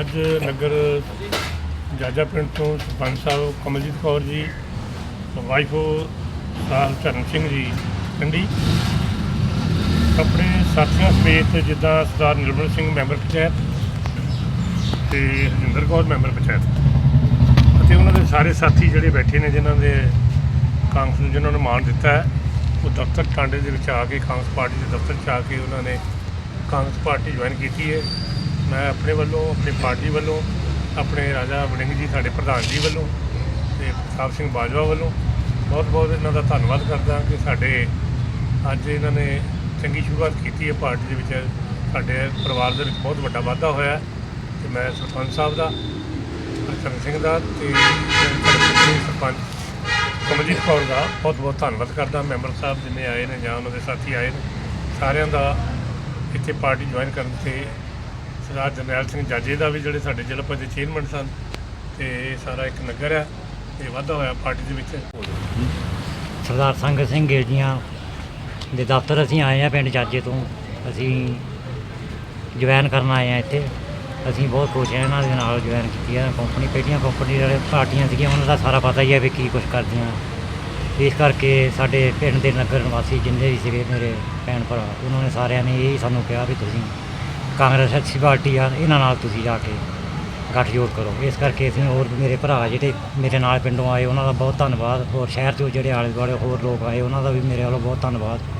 ਅੱਜ ਨਗਰ ਜਾਜਾ ਪਿੰਡ ਤੋਂ ਸਰਪੰਚ ਸਾਹਿਬ ਕਮਲਜੀਤ ਕੌਰ ਜੀ, ਵਾਈਫ ਸਾਹਿਬ ਚਰਨ ਸਿੰਘ ਜੀ ਕੰਡੀ ਆਪਣੇ ਸਾਥੀਆਂ ਸਮੇਤ ਜਿੱਦਾਂ ਸਰਦਾਰ ਨਿਰਮਲ ਸਿੰਘ ਮੈਂਬਰ ਪੰਚਾਇਤ ਤੇ ਹਰਿੰਦਰ ਕੌਰ ਮੈਂਬਰ ਪੰਚਾਇਤ। ਅਤੇ ਉਹਨਾਂ ਦੇ ਸਾਰੇ ਸਾਥੀ ਜਿਹੜੇ ਬੈਠੇ ਨੇ, ਜਿਨ੍ਹਾਂ ਦੇ ਕਾਂਗਰਸ ਨੂੰ ਜਿਨ੍ਹਾਂ ਨੂੰ ਮਾਣ ਦਿੱਤਾ ਹੈ, ਉਹ ਦਫ਼ਤਰ ਟਾਂਡੇ ਦੇ ਵਿੱਚ ਆ ਕੇ ਕਾਂਗਰਸ ਪਾਰਟੀ ਦੇ ਦਫ਼ਤਰ 'ਚ ਆ ਕੇ ਉਹਨਾਂ ਨੇ ਕਾਂਗਰਸ ਪਾਰਟੀ ਜੁਆਇਨ ਕੀਤੀ ਹੈ। ਮੈਂ ਆਪਣੇ ਵੱਲੋਂ, ਆਪਣੀ ਪਾਰਟੀ ਵੱਲੋਂ, ਆਪਣੇ ਰਾਜਾ ਵੜਿੰਗ ਜੀ, ਸਾਡੇ ਪ੍ਰਧਾਨ ਜੀ ਵੱਲੋਂ ਤੇ ਪ੍ਰਤਾਪ ਸਿੰਘ ਬਾਜਵਾ ਵੱਲੋਂ ਬਹੁਤ ਬਹੁਤ ਇਹਨਾਂ ਦਾ ਧੰਨਵਾਦ ਕਰਦਾ ਕਿ ਸਾਡੇ ਅੱਜ ਇਹਨਾਂ ਨੇ ਚੰਗੀ ਸ਼ੁਰੂਆਤ ਕੀਤੀ ਹੈ ਪਾਰਟੀ ਦੇ ਵਿੱਚ। ਸਾਡੇ ਪਰਿਵਾਰ ਦੇ ਵਿੱਚ ਬਹੁਤ ਵੱਡਾ ਵਾਧਾ ਹੋਇਆ ਹੈ ਤੇ ਮੈਂ ਸਰਪੰਚ ਸਾਹਿਬ ਦਾ ਚਰਨ ਸਿੰਘ ਦਾ ਤੇ ਸਰਪੰਚ ਕਮਲਜੀਤ ਕੌਰ ਦਾ ਬਹੁਤ ਬਹੁਤ ਧੰਨਵਾਦ ਕਰਦਾ ਮੈਂਬਰ ਸਾਹਿਬ ਜਿੰਨੇ ਆਏ ਨੇ ਜਾਂ ਉਹਨਾਂ ਦੇ ਸਾਥੀ ਆਏ ਨੇ, ਸਾਰਿਆਂ ਦਾ ਇੱਥੇ ਪਾਰਟੀ ਜੁਆਇਨ ਕਰਨ ਤੇ ਸਰਦਾਰ ਜਰਨੈਲ ਸਿੰਘ ਜਾਜੇ ਦਾ ਵੀ ਜਿਹੜੇ ਸਾਡੇ ਜ਼ਿਲ੍ਹਾ ਪੰਚਾਇਤ ਚੇਅਰਮੈਨ ਸਨ ਤੇ ਇਹ ਸਾਰਾ ਇੱਕ ਨਗਰ ਹੈ ਤੇ ਵਾਧਾ ਹੋਇਆ ਪਾਰਟੀ ਦੇ ਵਿੱਚ। ਸਰਦਾਰ ਸੰਗਤ ਸਿੰਘ ਗਿਰਜੀਆਂ ਦੇ ਦਫ਼ਤਰ ਅਸੀਂ ਆਏ ਆ ਪਿੰਡ ਜਾਜੇ ਤੋਂ। ਅਸੀਂ ਜੁਆਇਨ ਕਰਨ ਆਏ ਆ ਇੱਥੇ। ਅਸੀਂ ਬਹੁਤ ਖੁਸ਼ ਹਾਂ ਇਹਨਾਂ ਦੇ ਨਾਲ ਜੁਆਇਨ ਕੀਤੀ ਹੈ। ਕੰਪਨੀ ਪਹਿਲੀਆਂ ਕੰਪਨੀ ਵਾਲੇ ਪਾਰਟੀਆਂ ਸੀਗੀਆਂ, ਉਹਨਾਂ ਦਾ ਸਾਰਾ ਪਤਾ ਹੀ ਹੈ ਵੀ ਕੀ ਕੁਝ ਕਰਦੀਆਂ। ਇਸ ਕਰਕੇ ਸਾਡੇ ਪਿੰਡ ਦੇ ਨਗਰ ਨਿਵਾਸੀ ਜਿੰਨੇ ਵੀ ਸੀਗੇ ਮੇਰੇ ਭੈਣ ਭਰਾ, ਉਹਨਾਂ ਨੇ ਸਾਰਿਆਂ ਨੇ ਇਹ ਸਾਨੂੰ ਕਿਹਾ ਵੀ ਤੁਸੀਂ ਕਾਂਗਰਸ ਅੱਛੀ ਪਾਰਟੀ ਆ, ਇਹਨਾਂ ਨਾਲ ਤੁਸੀਂ ਜਾ ਕੇ ਗੱਠਜੋੜ ਕਰੋ। ਇਸ ਕਰਕੇ ਅਸੀਂ ਹੋਰ ਮੇਰੇ ਭਰਾ ਜਿਹੜੇ ਮੇਰੇ ਨਾਲ ਪਿੰਡੋਂ ਆਏ, ਉਹਨਾਂ ਦਾ ਬਹੁਤ ਧੰਨਵਾਦ। ਹੋਰ ਸ਼ਹਿਰ ਚੋਂ ਜਿਹੜੇ ਆਲੇ ਦੁਆਲੇ ਹੋਰ ਲੋਕ ਆਏ, ਉਹਨਾਂ ਦਾ ਵੀ ਮੇਰੇ ਵੱਲੋਂ ਬਹੁਤ ਧੰਨਵਾਦ।